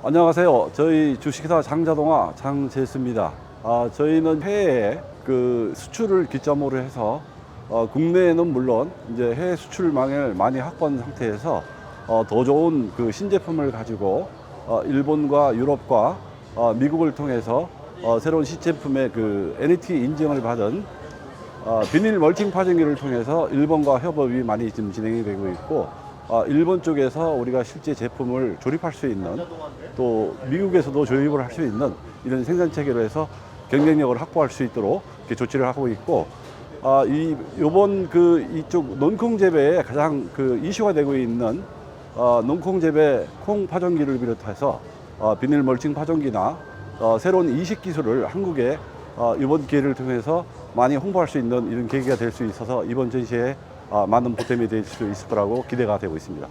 안녕하세요. 저희 주식회사 장자동화 장재수입니다. 아, 저희는 해외에 그 수출을 기점으로 해서 어, 국내에는 물론 이제 해외 수출망을 많이 확보한 상태에서 어, 더 좋은 그 신제품을 가지고 어, 일본과 유럽과 어, 미국을 통해서 어, 새로운 시제품의 그 NET 인증을 받은 어, 비닐 멀팅 파종기를 통해서 일본과 협업이 많이 지금 진행이 되고 있고 어, 일본 쪽에서 우리가 실제 제품을 조립할 수 있는 또 미국에서도 조립을 할 수 있는 이런 생산 체계로 해서 경쟁력을 확보할 수 있도록 이렇게 조치를 하고 있고 아, 이 요번 그 이쪽 논콩 재배에 가장 그 이슈가 되고 있는 어, 농콩 재배 콩 파종기를 비롯해서 어, 비닐 멀칭 파종기나 어, 새로운 이식 기술을 한국에 어, 이번 기회를 통해서 많이 홍보할 수 있는 이런 계기가 될 수 있어서 이번 전시에 어, 많은 보탬이 될 수 있을 거라고 기대가 되고 있습니다.